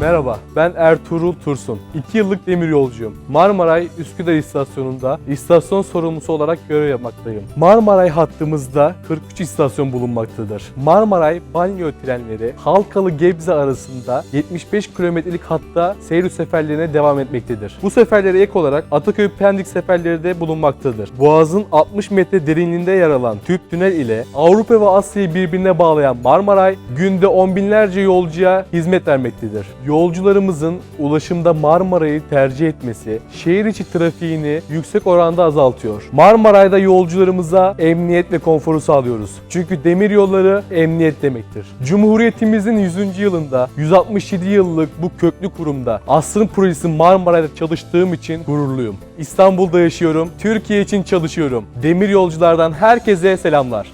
Merhaba, ben Ertuğrul Tursun. 2 yıllık demir yolcuyum. Marmaray Üsküdar istasyonunda istasyon sorumlusu olarak görev yapmaktayım. Marmaray hattımızda 43 istasyon bulunmaktadır. Marmaray banyo trenleri Halkalı Gebze arasında 75 kilometrelik hatta seyir seferlerine devam etmektedir. Bu seferlere ek olarak Ataköy Pendik seferleri de bulunmaktadır. Boğaz'ın 60 metre derinliğinde yer alan tüp tünel ile Avrupa ve Asya'yı birbirine bağlayan Marmaray günde on binlerce yolcuya hizmet vermektedir. Yolcularımızın ulaşımda Marmaray'ı tercih etmesi şehir içi trafiğini yüksek oranda azaltıyor. Marmaray'da yolcularımıza emniyet ve konforu sağlıyoruz. Çünkü demir yolları emniyet demektir. Cumhuriyetimizin 100. yılında 167 yıllık bu köklü kurumda asrın projesi Marmaray'da çalıştığım için gururluyum. İstanbul'da yaşıyorum, Türkiye için çalışıyorum. Demir yolculardan herkese selamlar.